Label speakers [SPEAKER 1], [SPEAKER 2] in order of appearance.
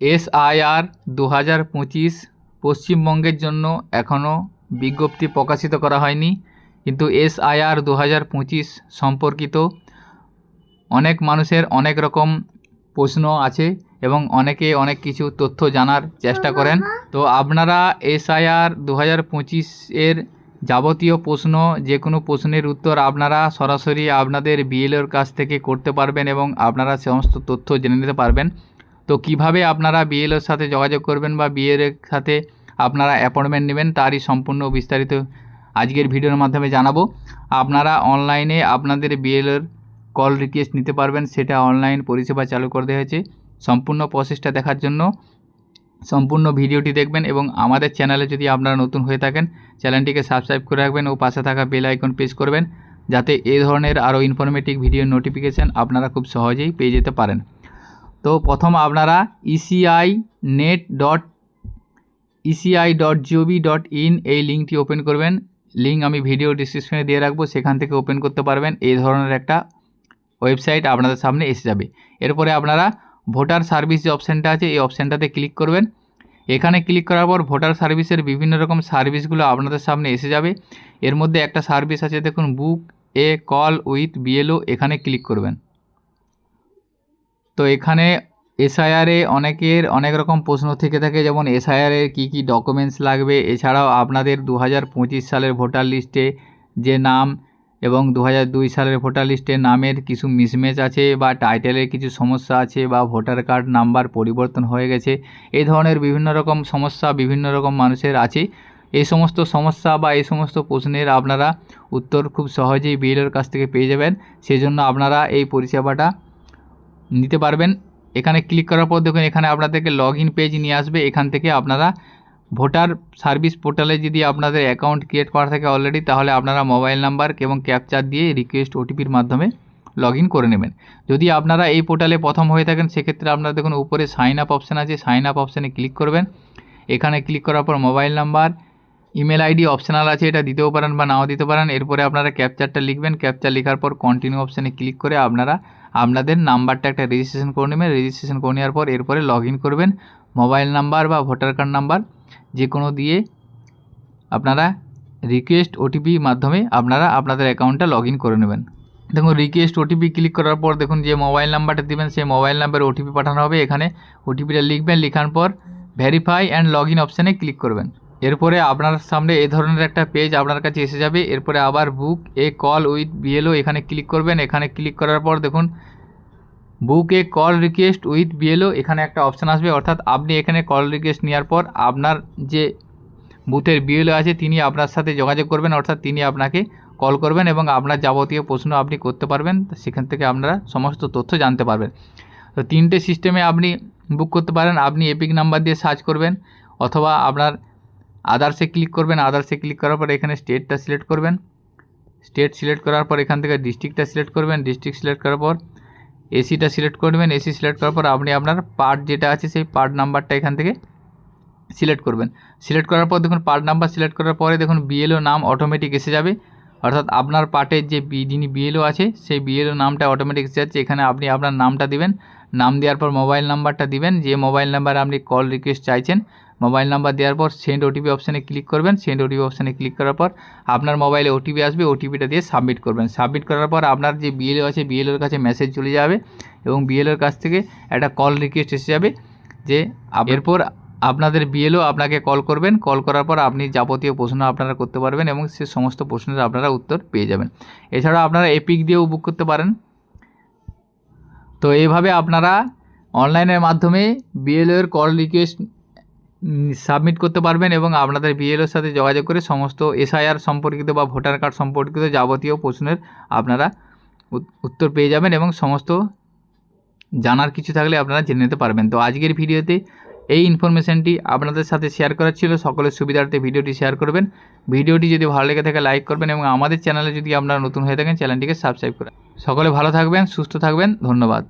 [SPEAKER 1] SIR দু হাজার পঁচিশ পশ্চিমবঙ্গের জন্য এখনও বিজ্ঞপ্তি প্রকাশিত করা হয়নি। কিন্তু এসআইআর দু হাজার পঁচিশ সম্পর্কিত অনেক মানুষের অনেক রকম প্রশ্ন আছে এবং অনেকে অনেক কিছু তথ্য জানার চেষ্টা করেন। তো আপনারা এসআইআর দু হাজার পঁচিশের যাবতীয় প্রশ্ন, যে কোনো প্রশ্নের উত্তর আপনারা সরাসরি আপনাদের বিএলওর কাছ থেকে করতে পারবেন এবং আপনারা সমস্ত তথ্য জেনে নিতে পারবেন। তো কীভাবে আপনারা বিএলওর সাথে যোগাযোগ করবেন বা বিএর সাথে আপনারা অ্যাপয়েন্টমেন্ট নেবেন, তারই সম্পূর্ণ বিস্তারিত আজকের ভিডিওর মাধ্যমে জানাব। আপনারা অনলাইনে আপনাদের বিএলওর কল রিকোয়েস্ট নিতে পারবেন, সেটা অনলাইন পরিষেবা চালু করে দেওয়া হয়েছে। সম্পূর্ণ প্রসেসটা দেখার জন্য সম্পূর্ণ ভিডিওটি দেখবেন এবং আমাদের চ্যানেলে যদি আপনারা নতুন হয়ে থাকেন চ্যানেলটিকে সাবস্ক্রাইব করে রাখবেন ও পাশে থাকা বেল আইকন প্রেস করবেন, যাতে এই ধরনের আরও ইনফরমেটিভ ভিডিও নোটিফিকেশান আপনারা খুব সহজেই পেয়ে যেতে পারেন। তো প্রথম আপনারা ECI net dot ECI dot gov dot in এই লিঙ্কটি ওপেন করবেন। লিঙ্ক আমি ভিডিও ডিসক্রিপশনে দিয়ে রাখব, সেখান থেকে ওপেন করতে পারবেন। এই ধরনের একটা ওয়েবসাইট আপনাদের সামনে এসে যাবে। এরপরে আপনারা ভোটার সার্ভিস যে অপশানটা আছে, এই অপশানটাতে ক্লিক করবেন। এখানে ক্লিক করার পর ভোটার সার্ভিসের বিভিন্ন রকম সার্ভিসগুলো আপনাদের সামনে এসে যাবে। এর মধ্যে একটা সার্ভিস আছে, দেখুন book a call with BLO এখানে ক্লিক করবেন। তো এখানে এসআইআরে অনেকের অনেক রকম প্রশ্ন থেকে থাকে, যেমন এসআইআরে কী কী ডকুমেন্টস লাগবে? এছাড়াও আপনাদের দু হাজার পঁচিশ সালের ভোটার লিস্টে যে নাম এবং দু হাজার দুই সালের ভোটার লিস্টে নামের কিছু মিসম্যাচ আছে বা টাইটেলের কিছু সমস্যা আছে বা ভোটার কার্ড নাম্বার পরিবর্তন হয়ে গেছে, এই ধরনের বিভিন্ন রকম সমস্যা বিভিন্ন রকম মানুষের আছে। এই সমস্ত সমস্যা বা এই সমস্ত প্রশ্নের আপনারা উত্তর খুব সহজেই বিএলের কাছ থেকে পেয়ে যাবেন। সেই জন্য আপনারা এই পরিষেবাটা নিতে পারবেন। এখানে ক্লিক করার পর দেখুন, এখানে আপনাদেরকে লগ ইন পেজ নিয়ে আসবে। এখান থেকে আপনারা ভোটার সার্ভিস পোর্টালে যদি আপনাদের অ্যাকাউন্ট ক্রিয়েট করা থাকে অলরেডি তাহলে আপনারা মোবাইল নাম্বার এবং ক্যাপচার দিয়ে রিকোয়েস্ট ওটিপির মাধ্যমে লগ করে নেবেন। যদি আপনারা এই পোর্টালে প্রথম হয়ে থাকেন, সেক্ষেত্রে আপনারা দেখুন, উপরে সাইন আপ অপশান আছে। সাইন আপ অপশানে ক্লিক করবেন। এখানে ক্লিক করার পর mobile number email ID optional আছে, এটা দিতেও পারেন বা নাও দিতে পারেন। এরপরে আপনারা ক্যাপচারটা লিখবেন। ক্যাপচার লেখার পর কন্টিনিউ অপশানে ক্লিক করে আপনারা আপনাদের নাম্বারটা একটা রেজিস্ট্রেশন করে নেবেন। রেজিস্ট্রেশন করে নেওয়ার পর এরপরে লগ করবেন। মোবাইল নাম্বার বা ভোটার কার্ড নাম্বার যে কোনো দিয়ে আপনারা রিকোয়েস্ট ওটিপি মাধ্যমে আপনারা আপনাদের অ্যাকাউন্টটা লগ করে নেবেন। দেখুন রিকোয়েস্ট ওটিপি ক্লিক করার পর দেখুন যে মোবাইল নাম্বারটা দেবেন, সেই মোবাইল নাম্বারে ওটিপি পাঠানো হবে। এখানে ওটিপিটা লিখবেন, লেখার পর ভেরিফাই অ্যান্ড লগ ইন অপশানে ক্লিক করবেন। এরপরে আপনার সামনে এই ধরনের একটা পেজ আপনার কাছে এসে যাবে। এরপরে আবার book a call with BLO এখানে ক্লিক করবেন। এখানে ক্লিক করার পর দেখুন book a call request with BLO এখানে একটা অপশান আসবে। অর্থাৎ আপনি এখানে কল রিকোয়েস্ট নেওয়ার পর আপনার যে বুথের বিএলও আছে, তিনি আপনার সাথে যোগাযোগ করবেন। অর্থাৎ তিনি আপনাকে কল করবেন এবং আপনার যাবতীয় প্রশ্ন আপনি করতে পারবেন। সেখান থেকে আপনারা সমস্ত তথ্য জানতে পারবেন। তো তিনটে সিস্টেমে আপনি বুক করতে পারেন। আপনি এপিক নাম্বার দিয়ে সার্চ করবেন। অথবা আপনার আদার্সে ক্লিক করবেন আদার্সে ক্লিক করার পর এখানে স্টেটটা সিলেক্ট করবেন। স্টেট সিলেক্ট করার পর এখান থেকে ডিস্ট্রিক্টটা সিলেক্ট করবেন ডিস্ট্রিক্ট সিলেক্ট করার পর এসিটা সিলেক্ট করবেন এসি সিলেক্ট করার পর আপনি আপনার পার্ট যেটা আছে সেই পার্ট নাম্বারটা এখান থেকে সিলেক্ট করবেন। সিলেক্ট করার পর দেখুন পার্ট নাম্বার সিলেক্ট করার পরে দেখুন বিএলও নাম অটোমেটিক এসে যাবে। অর্থাৎ আপনার পার্টের যে যিনি বিএলও আছে, সেই বিএলও নামটা অটোমেটিক যাচ্ছে। এখানে আপনি আপনার নামটা দিবেন, নাম দেওয়ার পর মোবাইল নাম্বারটা দিবেন। যে মোবাইল নাম্বারে আপনি কল রিকোয়েস্ট চাইছেন মোবাইল নাম্বার দেওয়ার পর সেন্ড ওটিপি অপশানে ক্লিক করবেন। সেন্ড ওটিপি অপশানে ক্লিক করার পর আপনার মোবাইলে ওটিপি আসবে ওটিপিটা দিয়ে সাবমিট করবেন। সাবমিট করার পর আপনার যে বিএলও আছে বিএলওর কাছে মেসেজ চলে যাবে এবং বিএলওর কাছ থেকে একটা কল রিকোয়েস্ট এসে যাবে যে, এরপর আপনাদের বিএলও আপনাকে কল করবেন। কল করার পর আপনি যাবতীয় প্রশ্ন আপনারা করতে পারবেন এবং সে সমস্ত প্রশ্নের আপনারা উত্তর পেয়ে যাবেন। এছাড়া আপনারা এপিক দিয়েও বুক করতে পারেন। তো এইভাবে আপনারা অনলাইনের মাধ্যমে বিএলও এর কল রিকোয়েস্ট সাবমিট করতে পারবেন এবং আপনাদের বিএলওর সাথে যোগাযোগ করে সমস্ত এসআইআর সম্পর্কিত বা ভোটার কার্ড সম্পর্কিত যাবতীয় প্রশ্নের আপনারা উত্তর পেয়ে যাবেন এবং সমস্ত জানার কিছু থাকলে আপনারা জেনে নিতে পারবেন। তো আজকের ভিডিওতে এই ইনফরমেশানটি আপনাদের সাথে শেয়ার করার ছিল। সকলের সুবিধার্থে ভিডিওটি শেয়ার করবেন। ভিডিওটি যদি ভালো লেগে থাকে লাইক করবেন এবং আমাদের চ্যানেলে যদি আপনারা নতুন হয়ে থাকেন চ্যানেলটিকে সাবস্ক্রাইব করেন সকলে ভালো থাকবেন, সুস্থ থাকবেন, ধন্যবাদ।